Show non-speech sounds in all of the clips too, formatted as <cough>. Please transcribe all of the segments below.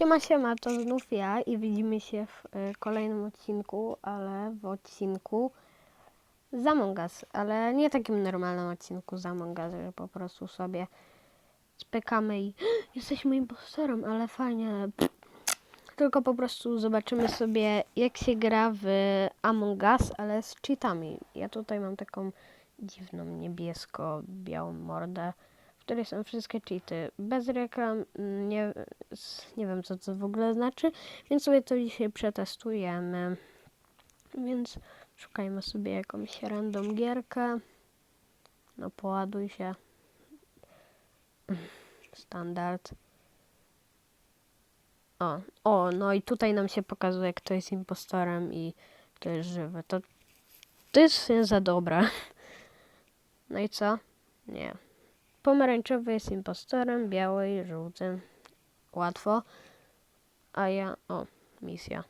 Siema, siema, to znów ja i widzimy się w y, kolejnym odcinku, ale w odcinku z Among Us, ale nie takim normalnym odcinku z Among Us, że po prostu sobie spykamy i jesteśmy impostorem, ale fajnie, tylko po prostu zobaczymy sobie jak się gra w Among Us, ale z cheatami. Ja tutaj mam taką dziwną niebiesko-białą mordę, w której są wszystkie cheaty. Bez reklam, mm, nie, nie wiem co to w ogóle znaczy, więc sobie to dzisiaj przetestujemy. Więc szukajmy sobie jakąś random gierkę. No poładuj się. Standard. O, o, no i tutaj nam się pokazuje, kto jest impostorem i kto jest żywy. To, to jest za dobre. No i co? Nie. Pomarańczowy jest impostorem, biały i żółty. Łatwo. A ja... O, misja.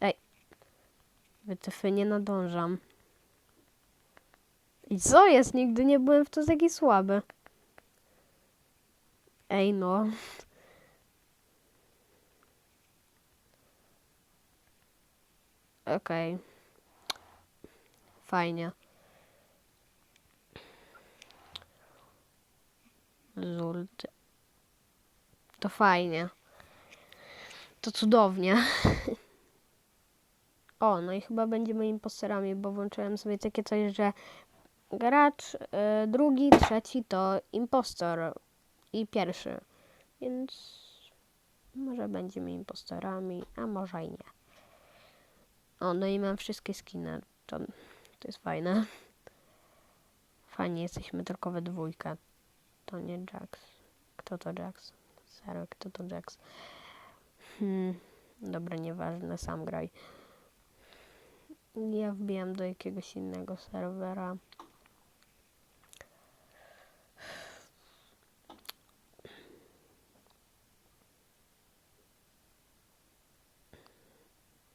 Ej. Wytyfy nie nadążam. I co jest? Nigdy nie byłem w to taki słaby. Ej no. Okej. Fajnie. Zult. To fajnie. To cudownie. <laughs> O, no i chyba będziemy imposterami, bo włączyłem sobie takie coś, że gracz y, drugi, trzeci to impostor i pierwszy. Więc może będziemy impostorami, a może i nie. O, no i mam wszystkie skiny. To, to jest fajne. Fajnie, jesteśmy tylko we dwójkę. To nie Jax. Kto to Jax? Serio, kto to Jax? Hmm, dobra, nieważne, sam graj. Ja wbijam do jakiegoś innego serwera.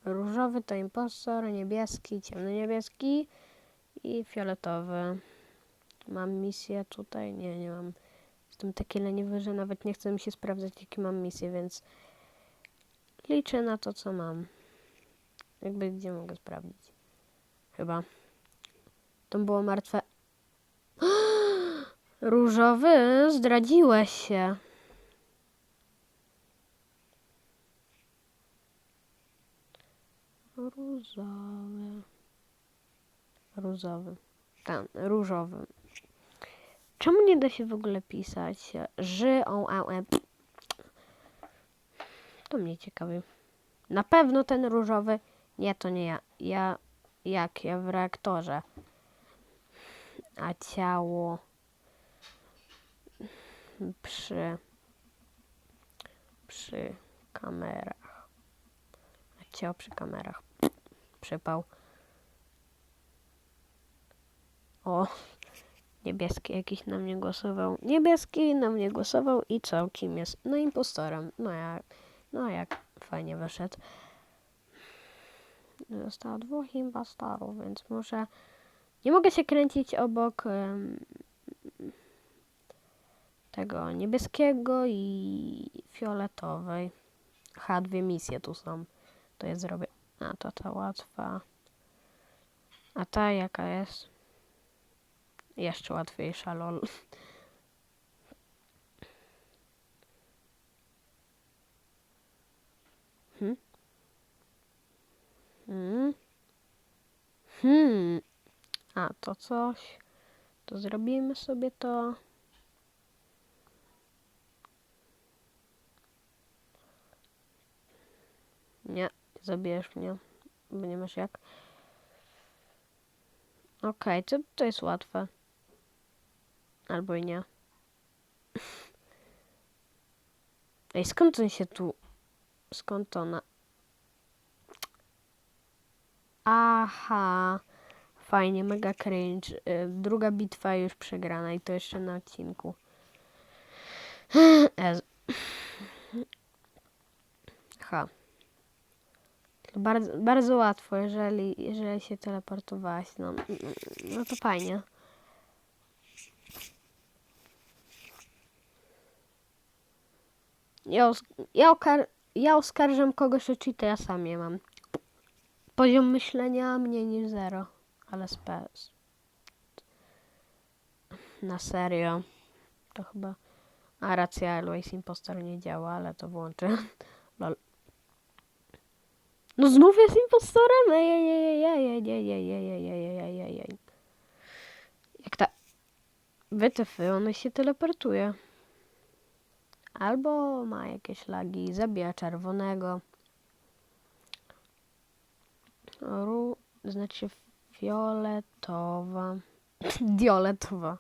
Różowy to impostor, niebieski, ciemno-niebieski i fioletowy. Mam misję tutaj? Nie, nie mam. Jestem taki leniwy, że nawet nie chce mi się sprawdzać, jakie mam misje, więc liczę na to, co mam. Jakby gdzie mogę sprawdzić? Chyba. To było martwe. <gasps> Różowy, zdradziłeś się. Różowy. Różowy. Tam, różowy. Czemu nie da się w ogóle pisać? Ży, on, a, e. To mnie ciekawi. Na pewno ten różowy. Nie, to nie ja. Ja, jak ja w reaktorze. A ciało przy, przy kamerach. A ciało przy kamerach. Przypał. O, niebieski jakiś na mnie głosował. Niebieski na mnie głosował i co? Kim jest? No impostorem. No jak, no jak fajnie wyszedł. Zostało dwóch impostorów, więc muszę... Nie mogę się kręcić obok em, tego niebieskiego i fioletowej. Aha, dwie misje tu są. To je zrobię. A, to ta łatwa. A ta jaka jest? Jeszcze łatwiejsza, lol. Hmm? Hmm? Hmm. A, to coś. To zrobimy sobie to. Nie, zabijesz mnie, bo nie masz jak. Okej, to, to jest łatwe. Albo i nie. Ej, skąd on się tu... Skąd ona... Aha. Fajnie, mega cringe. Y, Druga bitwa już przegrana i to jeszcze na odcinku. <sniffs> Ez. Ha. To bardzo, bardzo łatwo, jeżeli, jeżeli się teleportowałaś. No, no to fajnie. Ja, os- ja ja oskarżam kogoś o cheaty, ja sam je mam. Poziom myślenia mniej niż zero, ale spes. Na serio. To chyba... A racja, Always Impostor nie działa, ale to włączę. Lol. No znów jest impostorem? Ej. Jak ta... Wytyfy, on się teleportuje. Albo ma jakieś lagi, zabija czerwonego. Ru, znaczy fioletowa. <clears throat> Dioletowa.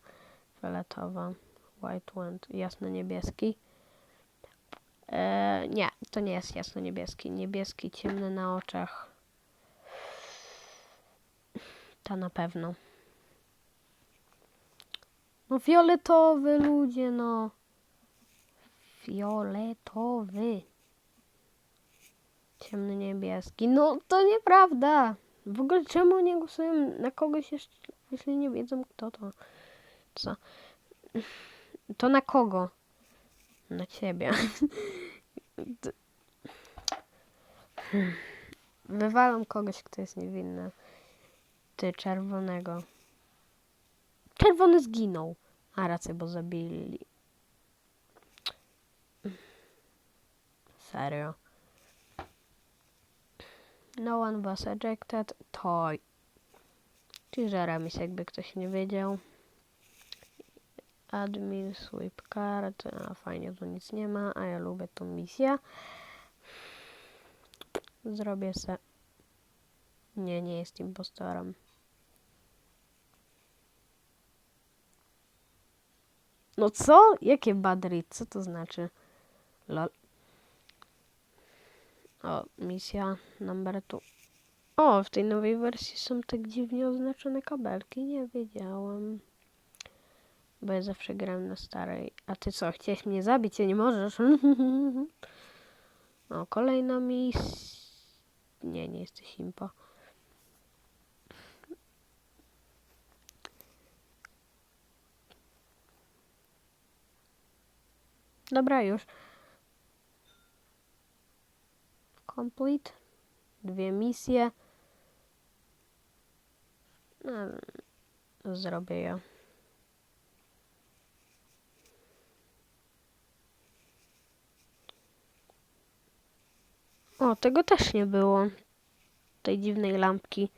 Fioletowa. White Wand. Jasno-niebieski. E, nie, to nie jest jasno-niebieski. Niebieski, ciemny na oczach. Ta na pewno. No fioletowy ludzie, no. Fioletowy. Ciemny niebieski. No to nieprawda. W ogóle czemu nie głosują na kogoś jeszcze, jeśli nie wiedzą kto to. Co? To na kogo? Na ciebie. <laughs> Wywalam kogoś, kto jest niewinny. Ty, czerwonego. Czerwony zginął. A rację, bo zabili. Serio. No one was ejected. Toy. Czyli że jakby ktoś nie wiedział. Admin, sweep card. A fajnie, tu nic nie ma, a ja lubię tą misję. Zrobię se. Nie, nie jest impostorem. No co? Jakie bad read? Co to znaczy? Lol. O, misja number two. O, w tej nowej wersji są tak dziwnie oznaczone kabelki. Nie wiedziałam. Bo ja zawsze grałem na starej. A ty co, chciałeś mnie zabić? Ja nie możesz. <laughs> O, kolejna misja. Nie, nie jesteś impo. Dobra, już. Complete. Dwie misje. No, zrobię je. O, tego też nie było. Tej dziwnej lampki.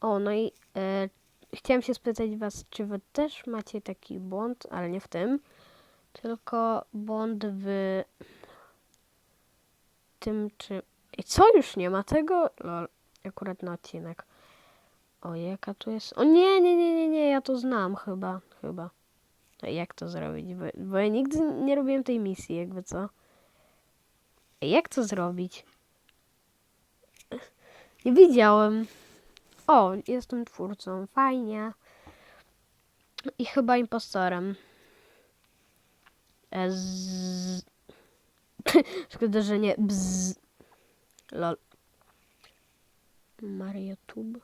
O, no i e, chciałem się spytać was, czy wy też macie taki błąd, ale nie w tym, tylko błąd w tym, czy... I co, już nie ma tego? Lol, akurat na odcinek. O, jaka tu jest... O nie, nie, nie, nie, nie, ja to znam chyba, chyba. A Jak to zrobić? Bo, bo ja nigdy nie robiłem tej misji, jakby co. Jak to zrobić? Nie widziałem. O, jestem twórcą. Fajnie. I chyba impostorem. E, Z... <laughs> Szkoda, że nie. Bzz. Lol. MarioTube.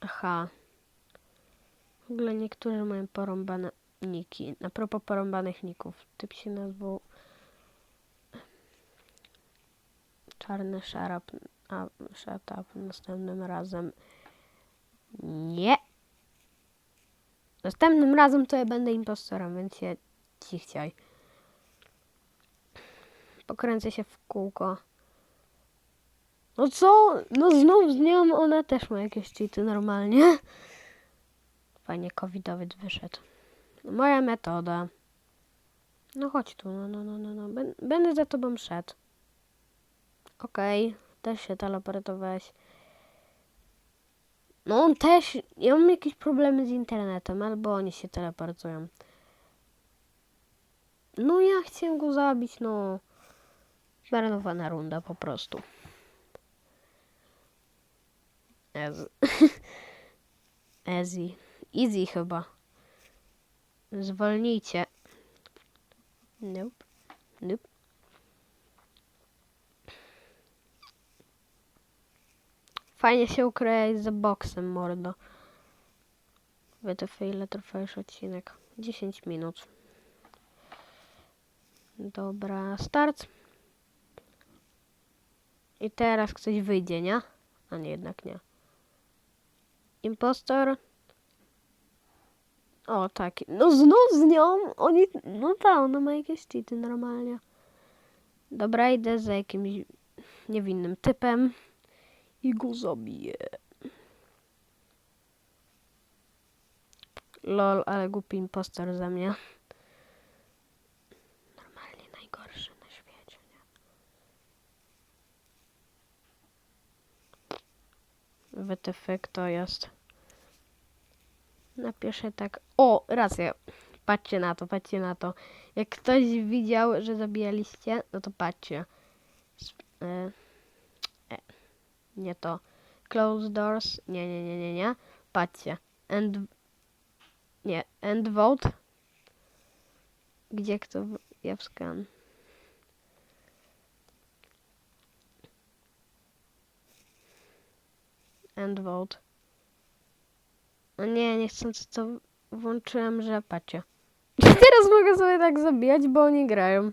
Aha. W ogóle niektórzy mają porąbane niki. A propos porąbanych ników. Typ się nazwał Czarny Szarap. A, shut up. Następnym razem nie. Następnym razem to ja będę impostorem, więc się cichciaj. Pokręcę się w kółko. No co? No znów z nią ona też ma jakieś cheaty normalnie. Fajnie, covidowiec wyszedł. Moja metoda. No chodź tu, no, no, no, no, no. Bę- Będę za tobą szedł. Okej, też się teleportowałeś. No on też, ja mam jakieś problemy z internetem, albo oni się teleportują. No ja chciałem go zabić, no. Zmarnowana runda po prostu. <laughs> Easy. Easy chyba. Zwolnijcie. Nope. Nope. Fajnie się ukryć za boksem, mordo. WTF, ile trwa już odcinek? 10 minut. Dobra, start. I teraz ktoś wyjdzie, nie? A nie, jednak nie. Impostor. O, tak. No znów z nią. Oni, no tak, ona ma jakieś cheaty normalnie. Dobra, idę za jakimś niewinnym typem i go zabiję. Lol, ale głupi impostor za mnie. Normalnie najgorszy na świecie, nie? WTF, kto jest? Napiszę tak. O, racja. Patrzcie na to, patrzcie na to. Jak ktoś widział, że zabijaliście, no to patrzcie. E, e, nie to. Close doors. Nie, nie, nie, nie, nie. Patrzcie. End. Nie, end vote. Gdzie kto. Ja w End vote. O nie, niechcący to włączyłem, że patrzcie. <laughs> Teraz mogę sobie tak zabijać, bo oni grają.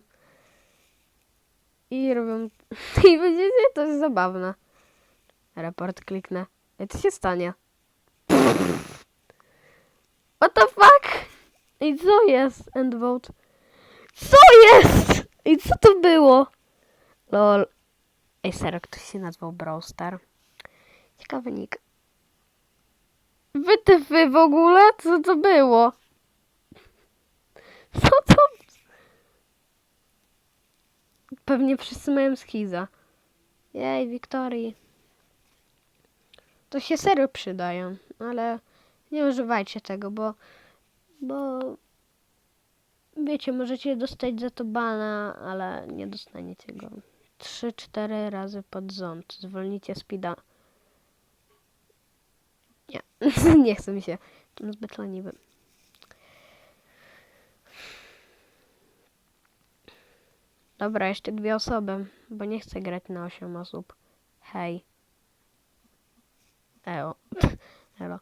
I robią... <laughs> I widzicie, to jest zabawne. Report kliknę. I co się stanie? <laughs> What the fuck? I co jest? End vote. Co jest? I co to było? Lol. Ej, serio, ktoś się nazwał Brawl Star. Ciekawy nick. Wytyfy w ogóle? Co to było? <laughs> Co to? Pewnie wszyscy mają schiza. Jej, Wiktorii. To się serio przydają, ale nie używajcie tego, bo bo wiecie, możecie dostać za to bana, ale nie dostaniecie go. 3-4 razy pod rząd. Zwolnicie speeda. Nie, <laughs> nie chcę mi się. Jestem zbyt leniwy. Dobra, jeszcze dwie osoby, bo nie chcę grać na 8 osób. Hej. Eo. <laughs> Elo.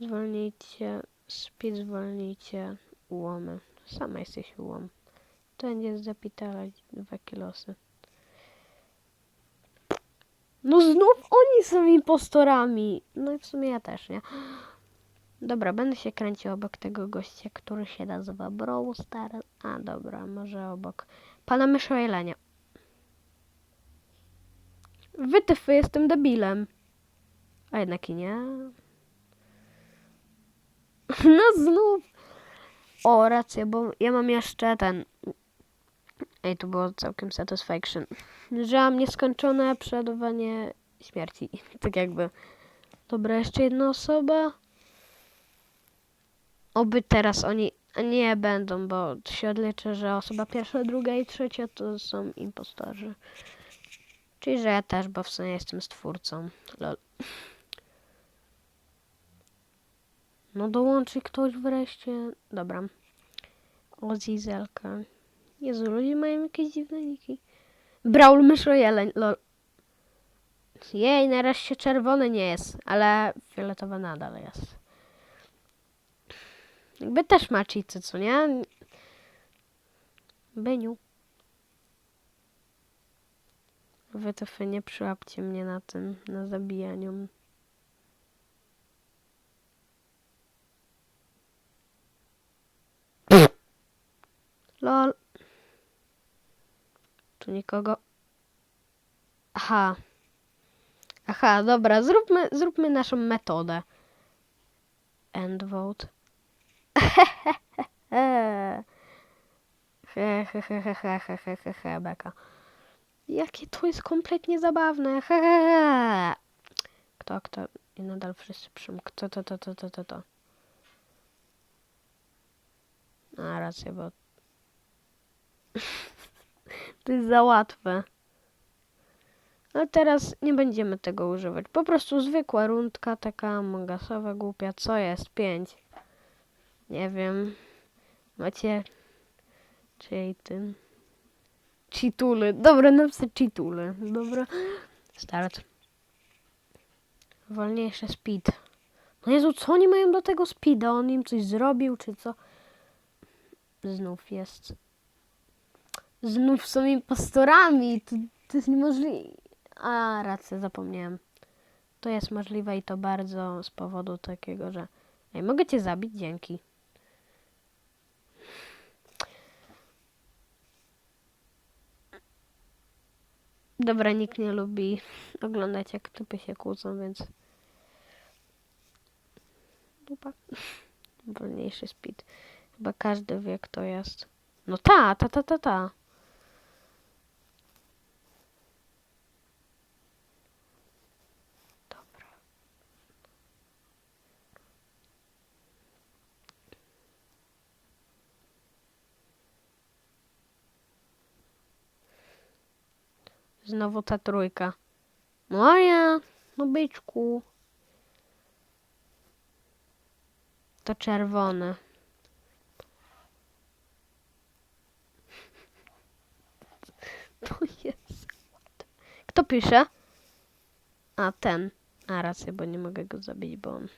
Zwolnijcie, speed zwolnijcie, ułomy. Sama jesteś ułom. To będzie zapitalać dwa kilosy. No znów oni są impostorami. No i w sumie ja też, nie? Dobra, będę się kręcił obok tego gościa, który się nazywa Brawl Star. A dobra, może obok pana mysza jelenia. Wytyfy, jestem debilem. A jednak i nie. <laughs> No znów. O, racja, bo ja mam jeszcze ten. Ej, to było całkiem satisfaction. Że mam nieskończone przeładowanie śmierci. <laughs> Tak jakby. Dobra, jeszcze jedna osoba. Oby teraz oni nie będą, bo się odliczę, że osoba pierwsza, druga i trzecia to są impostorzy. Czyli, że ja też, bo w sumie jestem stwórcą. Lol. No dołączy ktoś wreszcie. Dobra. O Zizelka. Jezu, ludzie mają jakieś dziwne niki. Brawl myszo jeleń, lol. Jej, nareszcie czerwony nie jest, ale fioletowa nadal jest. Jakby też ma cheaty, co nie? Beniu. Wy to wy nie przyłapcie mnie na tym, na zabijaniu. Lol tu nikogo. Aha. Aha, dobra, zróbmy, zróbmy naszą metodę. End vote. <laughs> Hehehehe, beka. Jakie to jest kompletnie zabawne. Hehehe. Kto, kto? I nadal wszyscy przym... Kto, to, to, to, to, to, to. A, rację, bo... <laughs> to jest za łatwe. Ale teraz nie będziemy tego używać. Po prostu zwykła rundka, taka mongasowa, głupia. Co jest? Pięć. Nie wiem. Macie... Czyjej tym... Cheatuly. Dobra, napisać cheatuly. Dobra. Start. Wolniejszy speed. No Jezu, co oni mają do tego speeda? On im coś zrobił, czy co? Znów jest. Znów są impostorami. To, to jest niemożliwe. A, rację, zapomniałem. To jest możliwe i to bardzo z powodu takiego, że. Ej, mogę cię zabić? Dzięki. Dobra, nikt nie lubi oglądać jak typy się kłócą, więc. Dupa. Wolniejszy speed. Chyba każdy wie, kto jest. No ta, ta, ta, ta, ta. Znowu ta trójka. Moja, no byczku. To czerwone. <laughs> To jest. Kto pisze? A ten. A rację, bo nie mogę go zabić, bo on.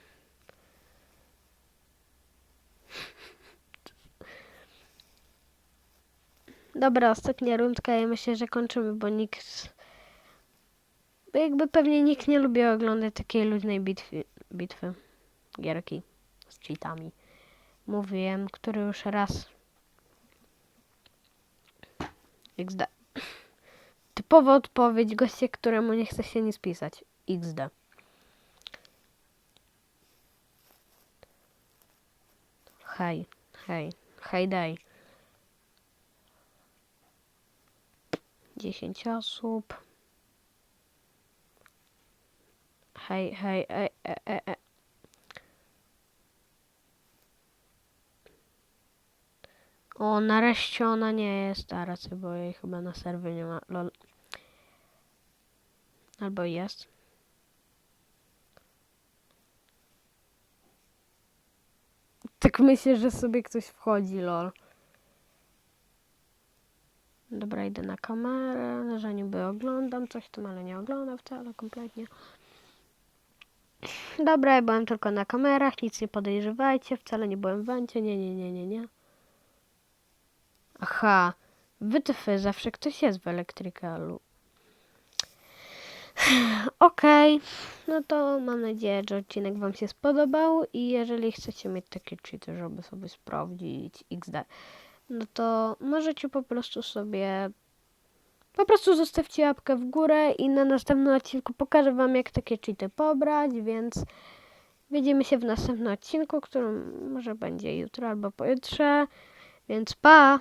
Dobra, ostatnia rundka. Ja myślę, że kończymy, bo nikt. Bo jakby pewnie nikt nie lubi oglądać takiej luźnej bitwy. bitwy. Gierki z cheatami. Mówiłem, który już raz. XD. Typowa odpowiedź gościa, któremu nie chce się nic pisać. XD. Hej, hej, hej daj. 10 osób. Hej, hej, ej, e, e, e. O, nareszcie ona nie jest teraz, bo jej chyba na serwie nie ma. Lol. Albo jest. Tak myślę, że sobie ktoś wchodzi, lol. Dobra, idę na kamerę, że niby oglądam coś tam, ale nie oglądam wcale kompletnie. Dobra, ja byłem tylko na kamerach, nic nie podejrzewajcie, wcale nie byłem w wencie, nie, nie, nie, nie, nie. Aha, wytyfy, zawsze ktoś jest w elektrykalu. <sighs> Okej, no to mam nadzieję, że odcinek Wam się spodobał i jeżeli chcecie mieć takie cheaty, żeby sobie sprawdzić XD, no to możecie po prostu sobie po prostu zostawcie łapkę w górę i na następnym odcinku pokażę Wam jak takie cheaty pobrać, więc widzimy się w następnym odcinku, który może będzie jutro albo pojutrze, więc pa!